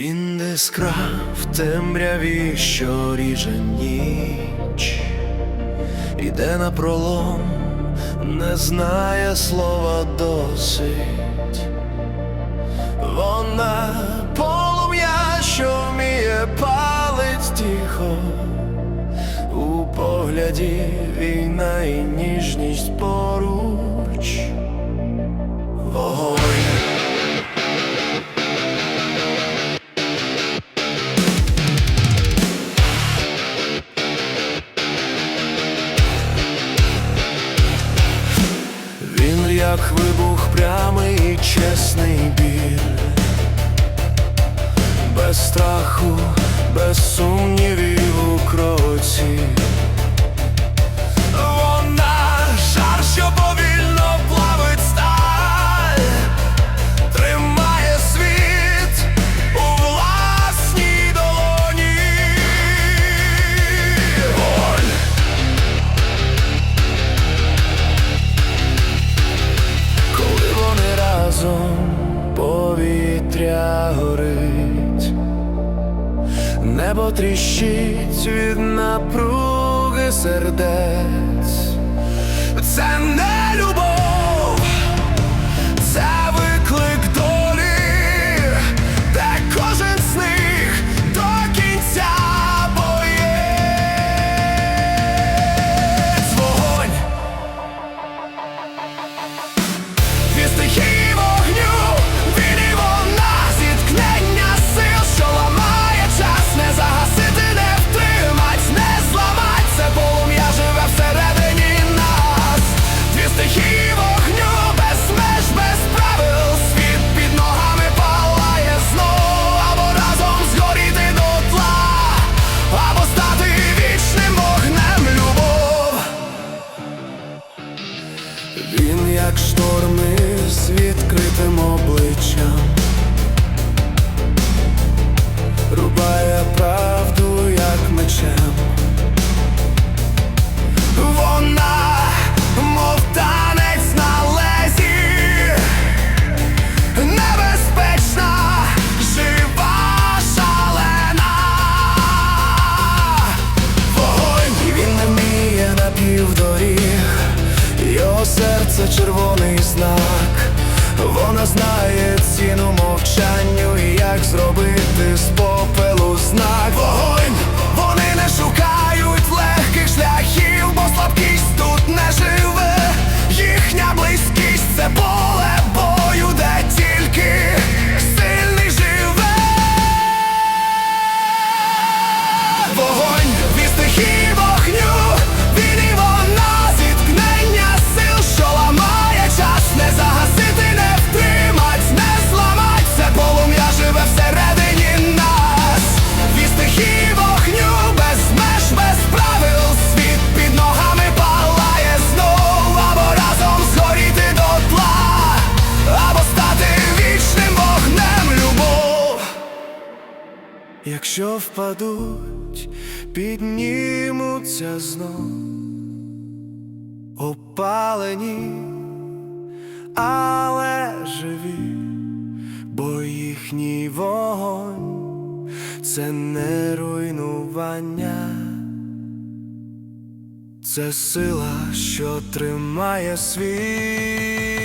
Він іскра в темряві, що ріже ніч, іде на пролом, не знає слова досить, вона полум'я, що вміє палить тихо, у погляді війна і ніжність пору. як вибух прямий і чесний біль, без страху, без сумнівів у кроці. повітря горить, небо тріщить від напруги сердець, це не любов. Він як шторми з відкритим обличчям. що впадуть, піднімуться знов, опалені, але живі, бо їхній вогонь це не руйнування, це сила, що тримає світ.